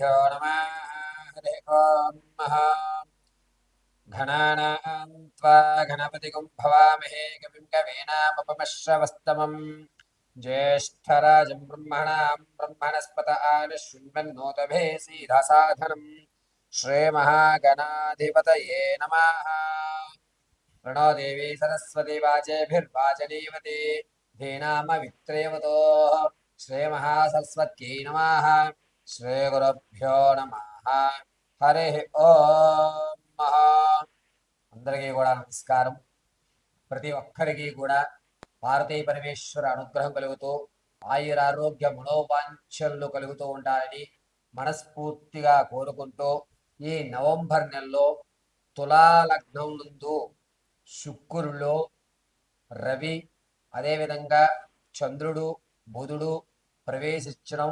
श्रीगुरुभ्यो नमः हरिः ॐ महा घनानां त्वा गणपतिगुं भवामहे कविं कवीनामुपमश्रवस्तमम् ज्येष्ठराजं ब्रह्मणां ब्रह्मणस्पत आनशृण्वन्नोतभे सीधसाधनम् श्रीमहागणाधिपतये नमः प्रणो देवी सरस्वती वाचेभिर्वाचनीवती धीनामवित्रेवतोः श्रीमहासरस्वत्यै नमः శ్రీగురుభ్యో నమ. హరి ఓం మహా అందరికీ కూడా నమస్కారం. ప్రతి ఒక్కరికి కూడా భారతీయ పరమేశ్వర అనుగ్రహం కలుగుతూ ఆయురారోగ్య మనోవాంఛలు కలుగుతూ ఉండాలని మనస్ఫూర్తిగా కోరుకుంటూ ఈ నవంబర్ నెలలో తులాలగ్నం నందు శుక్రులో రవి అదేవిధంగా చంద్రుడు బుధుడు ప్రవేశించడం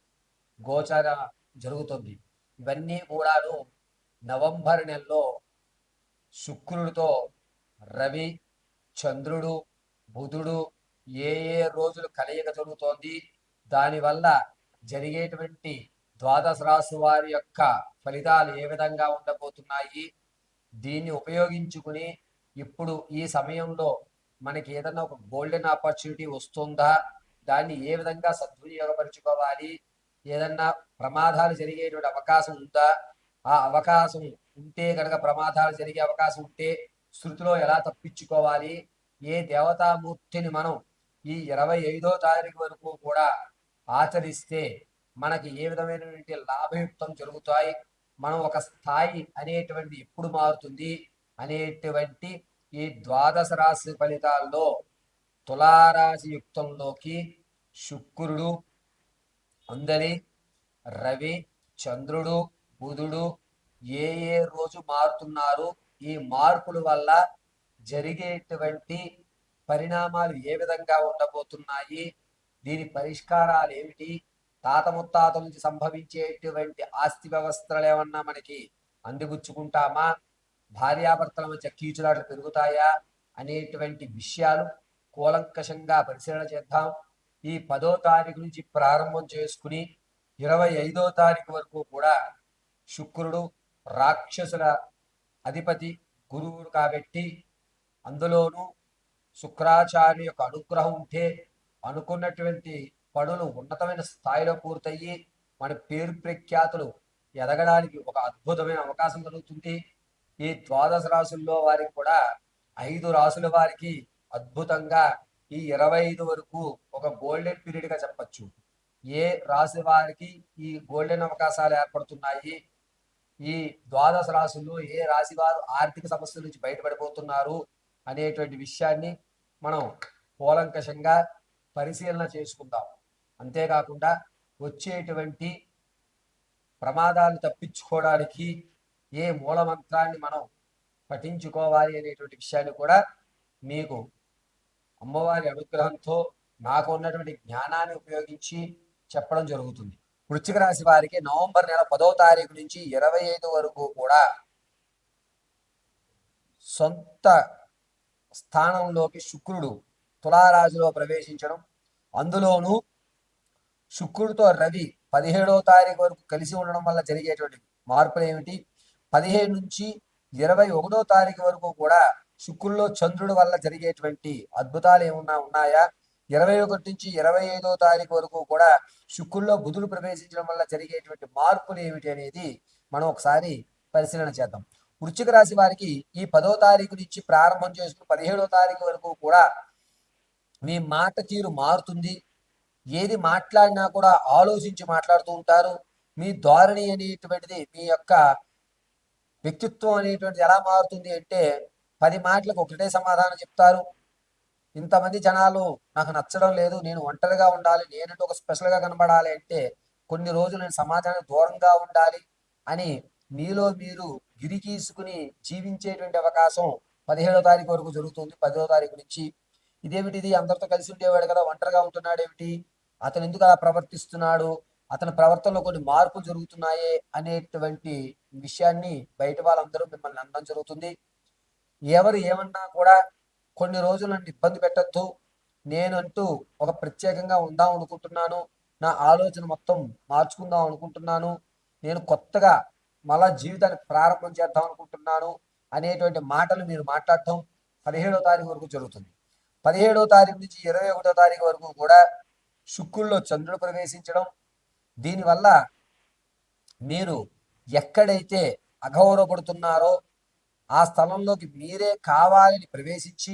గోచర జరుగుతుంది. ఇవన్నీ కూడాను నవంబర్ నెలలో శుక్రుడితో రవి చంద్రుడు బుధుడు ఏ ఏ రోజులు కలయిక జరుగుతోంది దానివల్ల జరిగేటువంటి ద్వాదశ రాశి వారి యొక్క ఫలితాలు ఏ విధంగా ఉండబోతున్నాయి దీన్ని ఉపయోగించుకుని ఇప్పుడు ఈ సమయంలో మనకి ఏదైనా ఒక గోల్డెన్ ఆపర్చునిటీ వస్తుందా దాన్ని ఏ విధంగా సద్వినియోగపరుచుకోవాలి ఏదన్నా ప్రమాదాలు జరిగేటువంటి అవకాశం ఉందా? ఆ అవకాశం ఉంటే కనుక ప్రమాదాలు జరిగే అవకాశం ఉంటే శృతిలో ఎలా తప్పించుకోవాలి? ఏ దేవతామూర్తిని మనం ఈ ఇరవై ఐదో తారీఖు వరకు కూడా ఆచరిస్తే మనకి ఏ విధమైనటువంటి లాభయుక్తం జరుగుతాయి? మనం ఒక స్థాయి అనేటువంటి ఎప్పుడు మారుతుంది? అనేటువంటి ఈ ద్వాదశ రాశి ఫలితాల్లో తులారాశి యుక్తంలోకి శుక్రుడు అందరి రవి చంద్రుడు బుధుడు ఏ ఏ రోజు మారుతున్నారు ఈ మార్పుల వల్ల జరిగేటువంటి పరిణామాలు ఏ విధంగా ఉండబోతున్నాయి దీని పరిష్కారాలు ఏమిటి తాత ముత్తాతల నుంచి సంభవించేటువంటి ఆస్తి వ్యవస్థలు ఏమన్నా మనకి అందిపుచ్చుకుంటామా భార్యాభర్తల మధ్య కీచులాట్లు పెరుగుతాయా అనేటువంటి విషయాలు కూలంకషంగా పరిశీలన చేద్దాం. ఈ పదో తారీఖు నుంచి ప్రారంభం చేసుకుని ఇరవై ఐదో తారీఖు వరకు కూడా శుక్రుడు రాక్షసుల అధిపతి గురువుడు కాబట్టి అందులోనూ శుక్రాచార్య యొక్క అనుగ్రహం ఉంటే అనుకున్నటువంటి పనులు ఉన్నతమైన స్థాయిలో పూర్తయ్యి మన పేరు ప్రఖ్యాతులు ఎదగడానికి ఒక అద్భుతమైన అవకాశం కలుగుతుంది ఈ ద్వాదశ రాసుల్లో వారికి కూడా ఐదు రాసుల వారికి అద్భుతంగా ఈ ఇరవై ఐదు వరకు ఒక గోల్డెన్ పీరియడ్గా చెప్పచ్చు. ఏ రాశి వారికి ఈ గోల్డెన్ అవకాశాలు ఏర్పడుతున్నాయి? ఈ ద్వాదశ రాశుల్లో ఏ రాశి వారు ఆర్థిక సమస్యల నుంచి బయటపడిపోతున్నారు అనేటువంటి విషయాన్ని మనం కూలంకషంగా పరిశీలన చేసుకుందాం. అంతేకాకుండా వచ్చేటువంటి ప్రమాదాలు తప్పించుకోవడానికి ఏ మూలమంత్రాన్ని మనం పఠించుకోవాలి అనేటువంటి విషయాన్ని కూడా మీకు అమ్మవారి అనుగ్రహంతో నాకు ఉన్నటువంటి జ్ఞానాన్ని ఉపయోగించి చెప్పడం జరుగుతుంది. వృశ్చిక రాశి వారికి నవంబర్ నెల పదో తారీఖు నుంచి ఇరవై ఐదు వరకు కూడా సొంత స్థానంలోకి శుక్రుడు తులారాశిలో ప్రవేశించడం అందులోనూ శుక్రుడితో రవి పదిహేడవ తారీఖు వరకు కలిసి ఉండడం వల్ల జరిగేటువంటి మార్పులు ఏమిటి? పదిహేడు నుంచి ఇరవై ఒకటో తారీఖు వరకు కూడా శుక్రుల్లో చంద్రుడి వల్ల జరిగేటువంటి అద్భుతాలు ఏమన్నా ఉన్నాయా? ఇరవై ఒకటి నుంచి ఇరవై ఐదో తారీఖు వరకు కూడా శుక్రుల్లో బుధుడు ప్రవేశించడం వల్ల జరిగేటువంటి మార్పులు ఏమిటి అనేది మనం ఒకసారి పరిశీలన చేద్దాం. వృశ్చిక రాశి వారికి ఈ పదో తారీఖు నుంచి ప్రారంభం చేసుకుని పదిహేడో తారీఖు వరకు కూడా మీ మాట తీరు మారుతుంది. ఏది మాట్లాడినా కూడా ఆలోచించి మాట్లాడుతూ ఉంటారు. మీ ధోరణి అనేటువంటిది మీ యొక్క వ్యక్తిత్వం అనేటువంటిది ఎలా మారుతుంది అంటే పది మాటలకు ఒకటే సమాధానం చెప్తారు. ఇంతమంది జనాలు నాకు నచ్చడం లేదు నేను ఒంటరిగా ఉండాలి నేనంటే ఒక స్పెషల్గా కనబడాలి అంటే కొన్ని రోజులు నేను సమాజానికి దూరంగా ఉండాలి అని మీలో మీరు గిరిగీసుకుని జీవించేటువంటి అవకాశం పదిహేడో తారీఖు వరకు జరుగుతుంది పదో తారీఖు నుంచి. ఇదేమిటిది అందరితో కలిసి ఉండేవాడు కదా ఒంటరిగా ఉంటున్నాడేమిటి? అతను ఎందుకు అలా ప్రవర్తిస్తున్నాడు? అతని ప్రవర్తనలో కొన్ని మార్పులు జరుగుతున్నాయే అనేటువంటి విషయాన్ని బయట వాళ్ళందరూ మిమ్మల్ని అనడం జరుగుతుంది. ఎవరు ఏమన్నా కూడా కొన్ని రోజులు నన్ను ఇబ్బంది పెట్టద్దు. నేనంటూ ఒక ప్రత్యేకంగా ఉందాం అనుకుంటున్నాను. నా ఆలోచన మొత్తం మార్చుకుందాం అనుకుంటున్నాను. నేను కొత్తగా మళ్ళా జీవితాన్ని ప్రారంభం చేద్దాం అనుకుంటున్నాను అనేటువంటి మాటలు మీరు మాట్లాడటం పదిహేడో తారీఖు వరకు జరుగుతుంది. పదిహేడో తారీఖు నుంచి ఇరవై ఒకటో తారీఖు వరకు కూడా శుక్రుల్లో చంద్రుడు ప్రవేశించడం. దీనివల్ల మీరు ఎక్కడైతే అగౌరవపడుతున్నారో ఆ స్థలంలోకి మీరే కావాలని ప్రవేశించి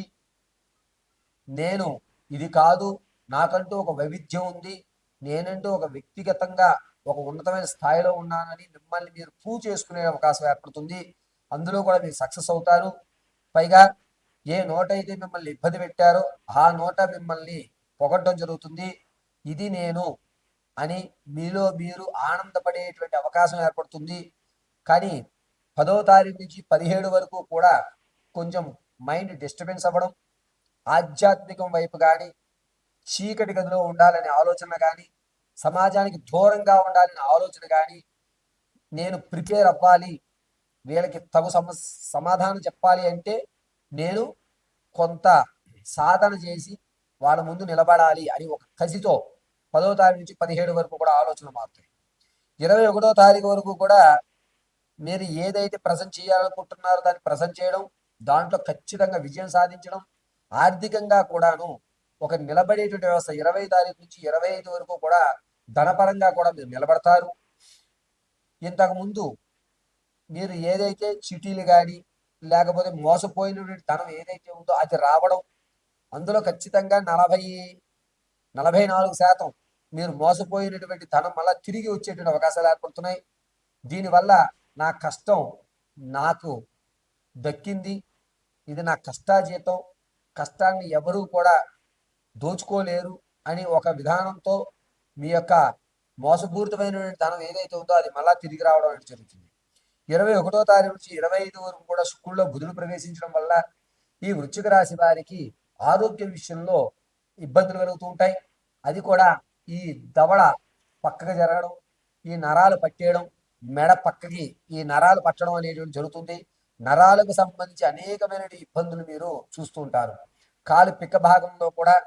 నేను ఇది కాదు నాకంటూ ఒక వైవిధ్యం ఉంది నేనంటూ ఒక వ్యక్తిగతంగా ఒక ఉన్నతమైన స్థాయిలో ఉన్నానని మిమ్మల్ని మీరు ప్రూవ్ చేసుకునే అవకాశం ఏర్పడుతుంది. అందులో కూడా మీరు సక్సెస్ అవుతారు. పైగా ఏ నోట అయితే మిమ్మల్ని ఇబ్బంది పెట్టారో ఆ నోట మిమ్మల్ని పొగడ్డం జరుగుతుంది. ఇది నేను అని మీలో మీరు ఆనందపడేటువంటి అవకాశం ఏర్పడుతుంది. కానీ పదో తారీఖు నుంచి పదిహేడు వరకు కూడా కొంచెం మైండ్ డిస్టర్బెన్స్ అవ్వడం ఆధ్యాత్మికం వైపు కానీ చీకటి గదిలో ఉండాలనే ఆలోచన కానీ సమాజానికి దూరంగా ఉండాలనే ఆలోచన కానీ నేను ప్రిపేర్ అవ్వాలి వీళ్ళకి తగు సమ సమాధానం చెప్పాలి అంటే నేను కొంత సాధన చేసి వాళ్ళ ముందు నిలబడాలి అని ఒక కసితో పదో తారీఖు నుంచి పదిహేడు వరకు కూడా ఆలోచన మారుతాయి. ఇరవై ఒకటో తారీఖు వరకు కూడా మీరు ఏదైతే ప్రజెంట్ చేయాలనుకుంటున్నారో దాన్ని ప్రజెంట్ చేయడం దాంట్లో ఖచ్చితంగా విజయం సాధించడం ఆర్థికంగా కూడాను ఒక నిలబడేటువంటి వ్యవస్థ. ఇరవై తారీఖు నుంచి ఇరవై ఐదు వరకు కూడా ధనపరంగా కూడా మీరు నిలబడతారు. ఇంతకుముందు మీరు ఏదైతే చిటీలు కానీ లేకపోతే మోసపోయినటువంటి ధనం ఏదైతే ఉందో అది రావడం అందులో ఖచ్చితంగా నలభై నలభై నాలుగు శాతం మీరు మోసపోయినటువంటి ధనం మళ్ళీ తిరిగి వచ్చేటువంటి అవకాశాలు ఏర్పడుతున్నాయి. దీనివల్ల నా కష్టం నాకు దక్కింది. ఇది నా కష్టాజీతం. కష్టాన్ని ఎవరూ కూడా దోచుకోలేరు అని ఒక విధానంతో మీ యొక్క మోసపూరితమైనటువంటి ధనం ఏదైతే ఉందో అది మళ్ళా తిరిగి రావడం అనేది జరుగుతుంది. ఇరవై ఒకటో తారీఖు నుంచి ఇరవై ఐదు వరకు కూడా శుక్రుల్లో బుధులు ప్రవేశించడం వల్ల ఈ వృశ్చిక రాశి వారికి ఆరోగ్య విషయంలో ఇబ్బందులు కలుగుతూ ఉంటాయి. అది కూడా ఈ దవడ పక్కకు జరగడం ఈ నరాలు పట్టేయడం మెడ పక్కకి ఈ నరాలు పట్టడం అనేటువంటి జరుగుతుంది. నరాలకు సంబంధించి అనేకమైన ఇబ్బందులు మీరు చూస్తూ ఉంటారు. కాలు పిక్క భాగంలో కూడా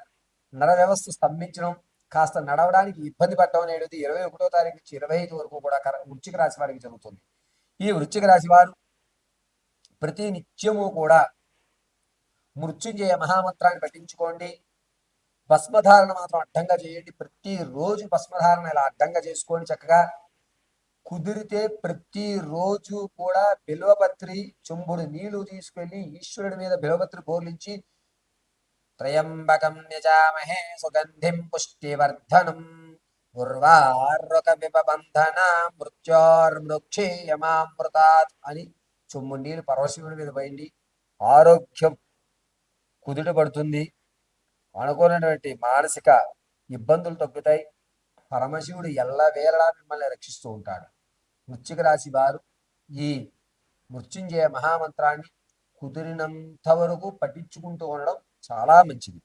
నర వ్యవస్థ స్తంభించడం కాస్త నడవడానికి ఇబ్బంది పడటం అనేది ఇరవై ఒకటో తారీఖు నుంచి ఇరవై ఐదు వరకు కూడా కర- రాశి వారికి జరుగుతుంది. ఈ వృచ్చిక రాశి వారు ప్రతి నిత్యము కూడా మృత్యుంజయ మహామంత్రాన్ని పఠించుకోండి. భస్మధారణ మాత్రం అడ్డంగా చేయండి. ప్రతిరోజు భస్మధారణ ఇలా అడ్డంగా చేసుకోండి చక్కగా. కుదిరితే ప్రతిరోజు కూడా బిల్వపత్రి చెంబుడు నీళ్ళు తీసుకెళ్ళి ఈశ్వరుడి మీద బిల్వపత్రి బోర్లించి త్రయంబకం నిజామహే సుగంధిం పుష్టివర్ధనం ఉర్వారుక విపబంధన మృత్యోర్మృక్షేయమామృతాత్ అని చొమ్ము నీళ్ళు పరమశివుడి మీద పోయింది. ఆరోగ్యం కుదుట పడుతుంది. అనుకోనటువంటి మానసిక ఇబ్బందులు తగ్గుతాయి. పరమశివుడు ఎల్లవేళలా మిమ్మల్ని రక్షిస్తూ ఉంటాడు. వృశ్చిక రాశి వారు ఈ మృత్యుంజయ మహామంత్రాన్ని కుదిరినంత వరకు పఠించుకుంటూ ఉండడం చాలా మంచిది.